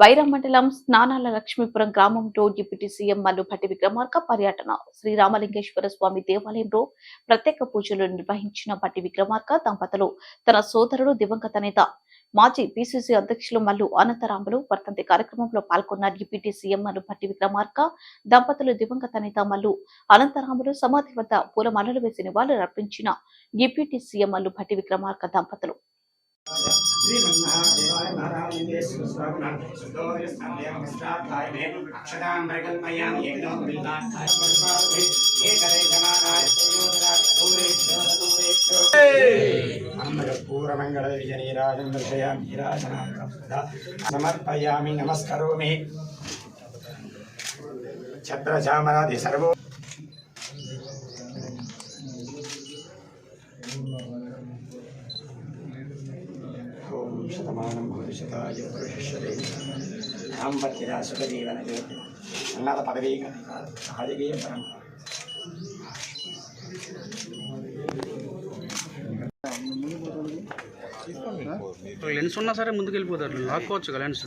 వైరా మండలం స్నానాల లక్ష్మీపురం గ్రామంలో డిప్యూటీ సీఎం మల్లుభట్టి విక్రమార్క పర్యటన. శ్రీరామలింగేశ్వర స్వామి దేవాలయంలో ప్రత్యేక పూజలు నిర్వహించిన భట్టి విక్రమార్క దంపతులు తన సోదరుడు దివంగత నేత మాజీ పిసిసి అధ్యక్షులు మల్లు అనంతరాములు వర్తంతి కార్యక్రమంలో పాల్గొన్న డిప్యూటీ సీఎం మల్లు భట్టి విక్రమార్క దంపతులు దివంగత నేత మల్లు అనంతరాములు సమాధి వద్ద పూలమాలలు వేసి నివాళులు అర్పించిన డిప్యూటీ సీఎం మల్లు భట్టి విక్రమార్క దంపతులు. श्रीमन्महादेवाय नारायणेश्वर स्वामिनां सुदोरिस्तादेवमिष्टार्थाय मे अक्षतां प्रकल्पयामि यज्ञो बिल्लार्थाय परमार्थे एकरेखमानाय प्रयोजनाय दूरेश्वर अम्बरपूरमङ्गलविजनीराजं दर्शयामि नीराजनां समर्पयामि नमस्करोमि छत्रचामरादि सर्वो శతమానం భవిష్యతాయ పురుషరే సాంపత్తిరా సుఖజీవనగే అన్నాల పదవీ సహజగే పరంపర. లెన్స్ ఉన్నా సరే ముందుకు వెళ్ళిపోతారు లాక్కోవచ్చు కదా లెన్స్.